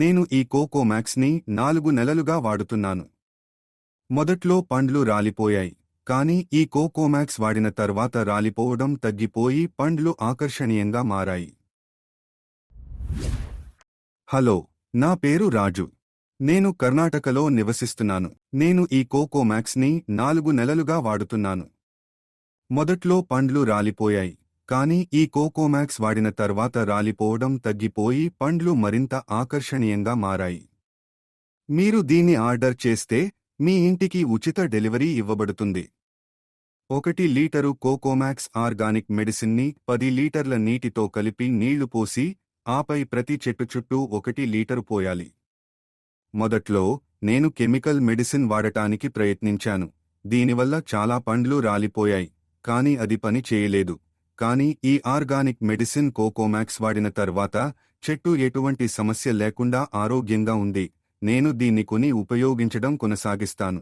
నేను ఈ కోకోమాక్స్ని నాలుగు నెలలుగా వాడుతున్నాను. మొదట్లో పండ్లు రాలిపోయాయి కానీ ఈ కోకోమాక్స్ వాడిన తర్వాత రాలిపోవడం తగ్గిపోయి పండ్లు ఆకర్షణీయంగా మారాయి. హలో నా పేరు రాజు. నేను కర్ణాటకలో నివసిస్తున్నాను. నేను ఈ కోకోమాక్స్ని నాలుగు నెలలుగా వాడుతున్నాను. మొదట్లో పండ్లు రాలిపోయాయి కానీ ఈ కోకోమాక్స్ వాడిన తర్వాత రాలిపోవడం తగ్గిపోయి పండ్లు మరింత ఆకర్షణీయంగా మారాయి. మీరు దీన్ని ఆర్డర్ చేస్తే మీ ఇంటికి ఉచిత డెలివరీ ఇవ్వబడుతుంది. ఒకటి లీటరు కోకోమాక్స్ ఆర్గానిక్ మెడిసిన్ని పది లీటర్ల నీటితో కలిపి నీళ్ళు పోసి ఆపై ప్రతి చెట్టు చుట్టూ ఒకటి లీటరు పోయాలి. మొదట్లో నేను కెమికల్ మెడిసిన్ వాడటానికి ప్రయత్నించాను. దీనివల్ల చాలా పండ్లు రాలిపోయాయి కాని అది పని చేయలేదు. కానీ ఈ ఆర్గానిక్ మెడిసిన్ కోకోమాక్స్ వాడిన తర్వాత చెట్టు ఎటువంటి సమస్య లేకుండా ఆరోగ్యంగా ఉంది. నేను దీన్ని కొని ఉపయోగించడం కొనసాగిస్తాను.